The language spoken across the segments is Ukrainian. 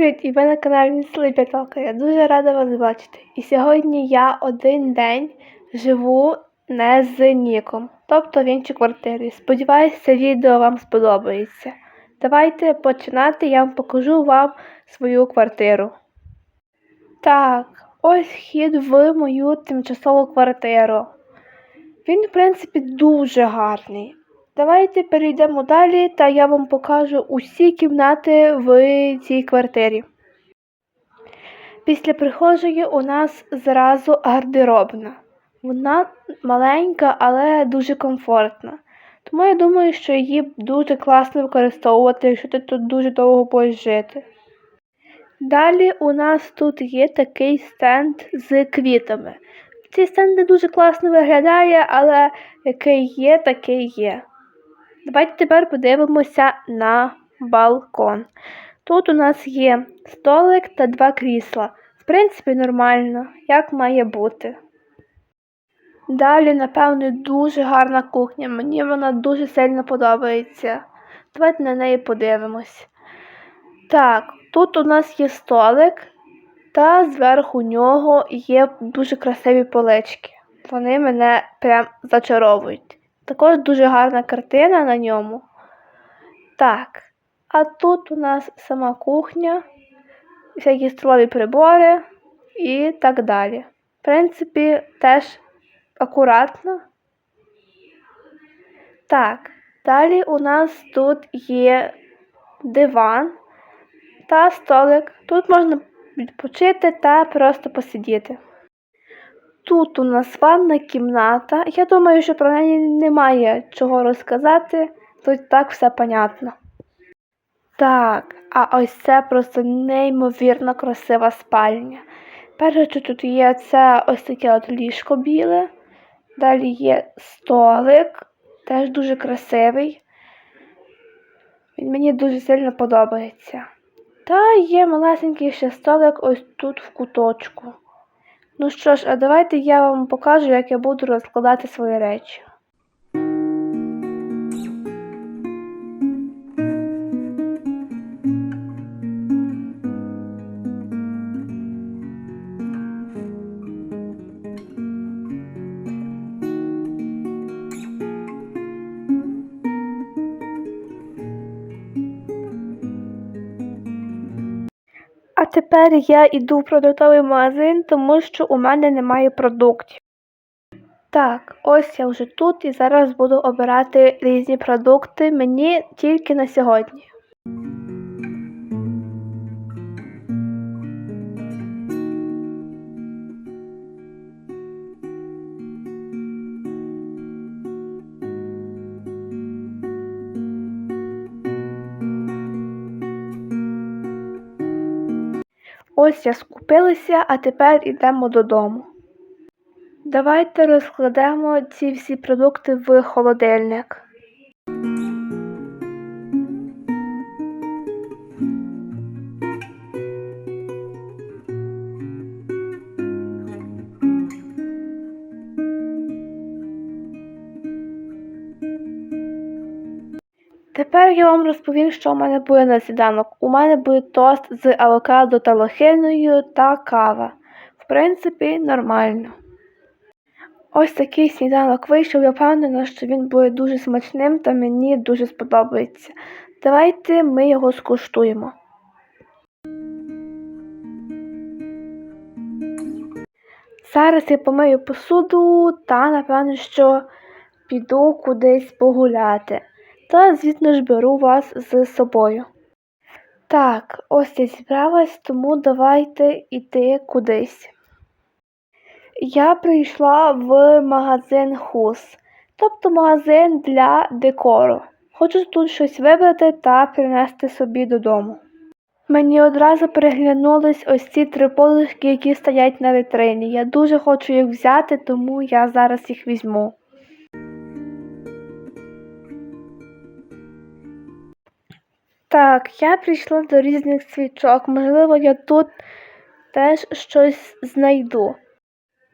привіт! І ви на каналі Слипятока. Я дуже рада вас бачити. І сьогодні я один день живу не з Ніком, тобто в іншій квартирі. Сподіваюся, це відео вам сподобається. Давайте починати, я вам покажу вам свою квартиру. Так, ось вхід в мою тимчасову квартиру. Він, в принципі, дуже гарний. Давайте перейдемо далі, та я вам покажу усі кімнати в цій квартирі. Після прихожої у нас зразу гардеробна. Вона маленька, але дуже комфортна. Тому я думаю, що її дуже класно використовувати, якщо ти тут дуже довго будеш жити. Далі у нас тут є такий стенд з квітами. Цей стенд не дуже класно виглядає, але який є, такий є. Давайте тепер подивимося на балкон. Тут у нас є столик та два крісла. В принципі, нормально, як має бути. Далі, напевно, дуже гарна кухня. Мені вона дуже сильно подобається. Давайте на неї подивимось. Так, тут у нас є столик, та зверху нього є дуже красиві полички. Вони мене прям зачаровують. Також дуже гарна картина на ньому. Так, а тут у нас сама кухня, всякі столові прибори і так далі. В принципі, теж акуратно. Так, далі у нас тут є диван та столик. Тут можна відпочити та просто посидіти. Тут у нас ванна кімната. Я думаю, що про неї немає чого розказати. Тут так все понятно. Так, а ось це просто неймовірно красива спальня. Перше, що тут є, це ось таке от ліжко біле. Далі є столик, теж дуже красивий. Він мені дуже сильно подобається. Та є малесенький ще столик ось тут в куточку. Ну що ж, а давайте я вам покажу, як я буду розкладати свої речі. Тепер я йду в продуктовий магазин, тому що у мене немає продуктів. Так, ось я вже тут і зараз буду обирати різні продукти мені тільки на сьогодні. Ось я скупилася, а тепер йдемо додому. Давайте розкладемо ці всі продукти в холодильник. Тепер я вам розповім, що у мене буде на сніданок. У мене буде тост з авокадо та лохиною та кава. В принципі, нормально. Ось такий сніданок вийшов. Я впевнена, що він буде дуже смачним та мені дуже сподобається. Давайте ми його скуштуємо. Зараз я помию посуду та, напевно, що піду кудись погуляти. Та, звісно ж, беру вас з собою. Так, ось я зібралась, тому давайте йти кудись. Я прийшла в магазин Хус, тобто магазин для декору. Хочу тут щось вибрати та принести собі додому. Мені одразу переглянулись ось ці три полички, які стоять на вітрині. Я дуже хочу їх взяти, тому я зараз їх візьму. Так, я прийшла до різних свічок. Можливо, я тут теж щось знайду.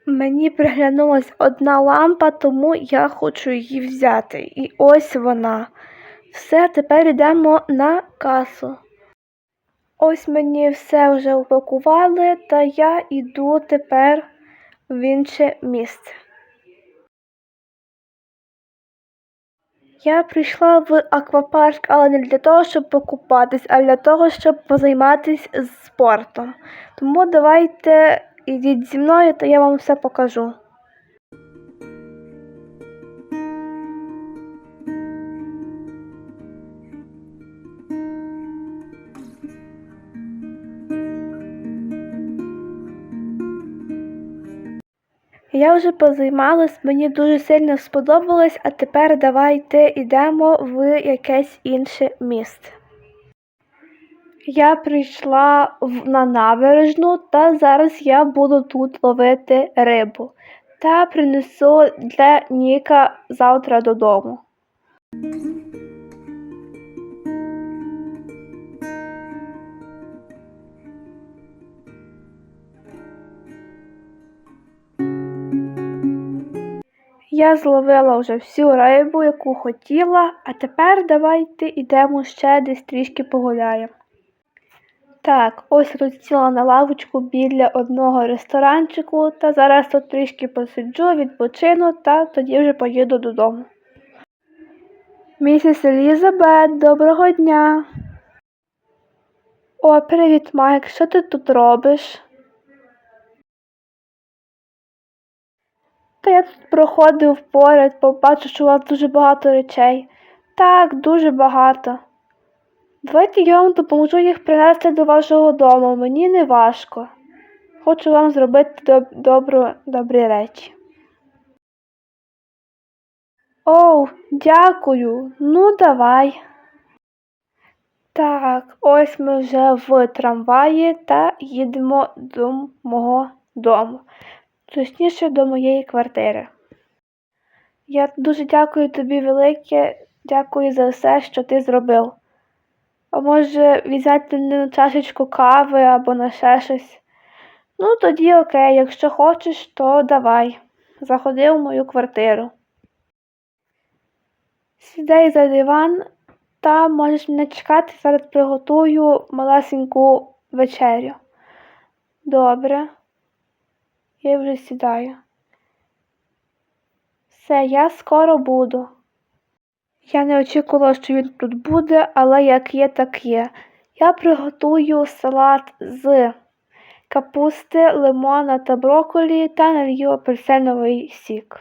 Мені приглянулась одна лампа, тому я хочу її взяти. І ось вона. Все, тепер йдемо на касу. Ось мені все вже упакували, та я йду тепер в інше місце. Я прийшла в аквапарк, але не для того, щоб покупатись, а для того, щоб позайматися спортом. Тому давайте ідіть зі мною, то я вам все покажу. Я вже позаймалась, мені дуже сильно сподобалось, а тепер давайте йдемо в якесь інше місце. Я прийшла на набережну, та зараз я буду тут ловити рибу та принесу для Ніка завтра додому. Я зловила вже всю рибу, яку хотіла, а тепер давайте йдемо ще десь трішки погуляємо. Так, ось тут сіла на лавочку біля одного ресторанчику, та зараз тут трішки посиджу, відпочину та тоді вже поїду додому. Місіс Елізабет, доброго дня. О, привіт, Майк, що ти тут робиш? Та я тут проходив поряд, побачив, що у вас дуже багато речей. Так, дуже багато. Давайте я вам допоможу їх принести до вашого дому, мені не важко. Хочу вам зробити доб- добру, добрі речі. Оу, дякую. Ну, давай. Так, ось ми вже в трамваї та їдемо до мого дому. Точніше, до моєї квартири. Я дуже дякую тобі велике, дякую за все, що ти зробив. А може взяти на чашечку кави або на ще щось? Ну, тоді окей, якщо хочеш, то давай. Заходи в мою квартиру. Сідай за диван та можеш мене чекати, зараз приготую малесеньку вечерю. Добре. Я вже сідаю. Все, я скоро буду. Я не очікувала, що він тут буде, але як є, так є. Я приготую салат з капусти, лимона та брокколі та налью апельсиновий сік.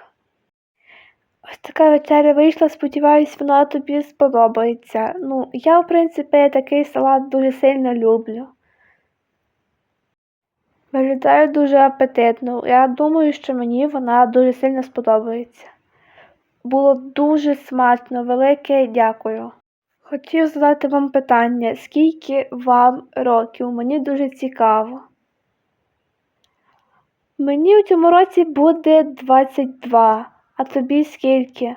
Ось така вечеря вийшла, сподіваюсь, вона тобі сподобається. Ну, я, в принципі, такий салат дуже сильно люблю. Виглядає дуже апетитно. Я думаю, що мені вона дуже сильно сподобається. Було дуже смачно, велике дякую. Хотів задати вам питання, скільки вам років? Мені дуже цікаво. Мені у цьому році буде 22, а тобі скільки?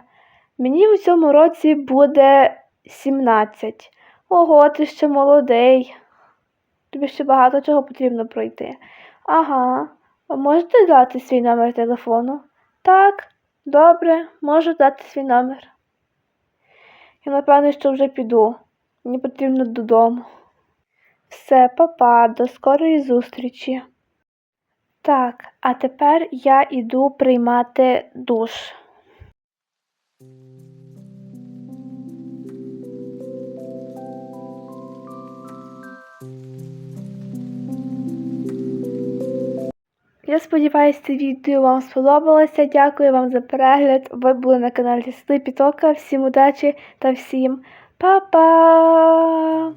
Мені у цьому році буде 17. Ого, ти ще молодий. Тобі ще багато чого потрібно пройти. Ага, можете дати свій номер телефону? Так, добре, можу дати свій номер. Я напевно, що вже піду. Мені потрібно додому. Все, папа, до скорої зустрічі. Так, а тепер я іду приймати душ. Я сподіваюся, це відео вам сподобалося. Дякую вам за перегляд. Ви були на каналі Слипітока. Всім удачі та всім па-па!